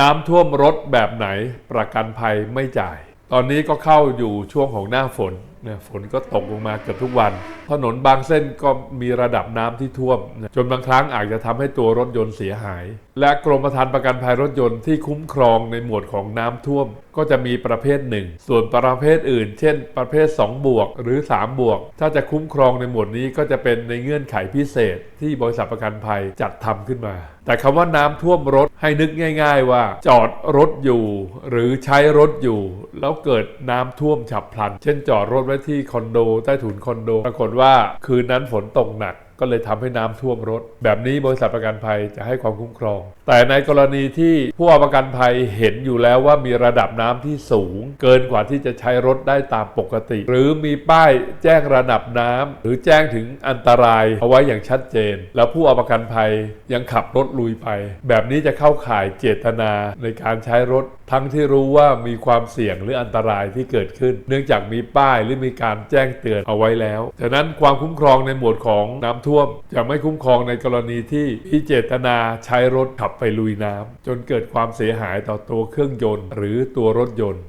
น้ำท่วมรถแบบไหนประกันภัยไม่จ่าย ตอนนี้ก็เข้าอยู่ช่วงของหน้าฝน นะฝนก็ตกลงมาเกือบทุกวัน ถนนบางเส้นก็มีระดับน้ำที่ท่วมนะจนบางครั้งอาจจะทำให้ตัวรถยนต์เสียหาย และกรมธรรม์ประกันภัยรถยนต์ที่คุ้มครองในหมวดของน้ำท่วม ก็จะมีประเภทหนึ่ง ส่วนประเภทอื่น เช่น ประเภท 2 บวก หรือ 3 บวก ถ้าจะคุ้มครองในหมวดนี้ก็จะเป็นในเงื่อนไขพิเศษ ที่บริษัทประกันภัยจัดทำขึ้นมา แต่คำว่าน้ำท่วมรถให้นึกง่าย ๆ ว่า จอดรถอยู่ หรือใช้รถอยู่ แล้วเกิดน้ำท่วมฉับพลัน เช่น จอดรถไว้ที่คอนโดใต้ถุนคอนโดปรากฏว่าคืนนั้นฝนตกหนักก็เลยทำให้น้ำท่วมรถ แบบนี้บริษัทประกันภัยจะให้ความคุ้มครอง แต่ในกรณีที่ผู้เอาประกันภัยเห็นอยู่แล้วว่ามีระดับน้ำที่สูง เกินกว่าที่จะใช้รถได้ตามปกติ หรือมีป้ายแจ้งระดับน้ำหรือแจ้งถึงอันตรายเอาไว้อย่างชัดเจน แล้วผู้เอาประกันภัยยังขับรถลุยไป แบบนี้จะเข้าข่ายเจตนาในการใช้รถ ทั้งที่รู้ว่ามีความเสี่ยงหรืออันตรายที่เกิดขึ้น เนื่องจากมีป้ายหรือมีการแจ้งเตือนเอาไว้แล้วฉะนั้นความคุ้มครองในหมวดของน้ำท่วมจะไม่คุ้มครองในกรณีที่พิเจตนาใช้รถขับไปลุยน้ำจนเกิดความเสียหายต่อตัวเครื่องยนต์ หรือตัวรถยนต์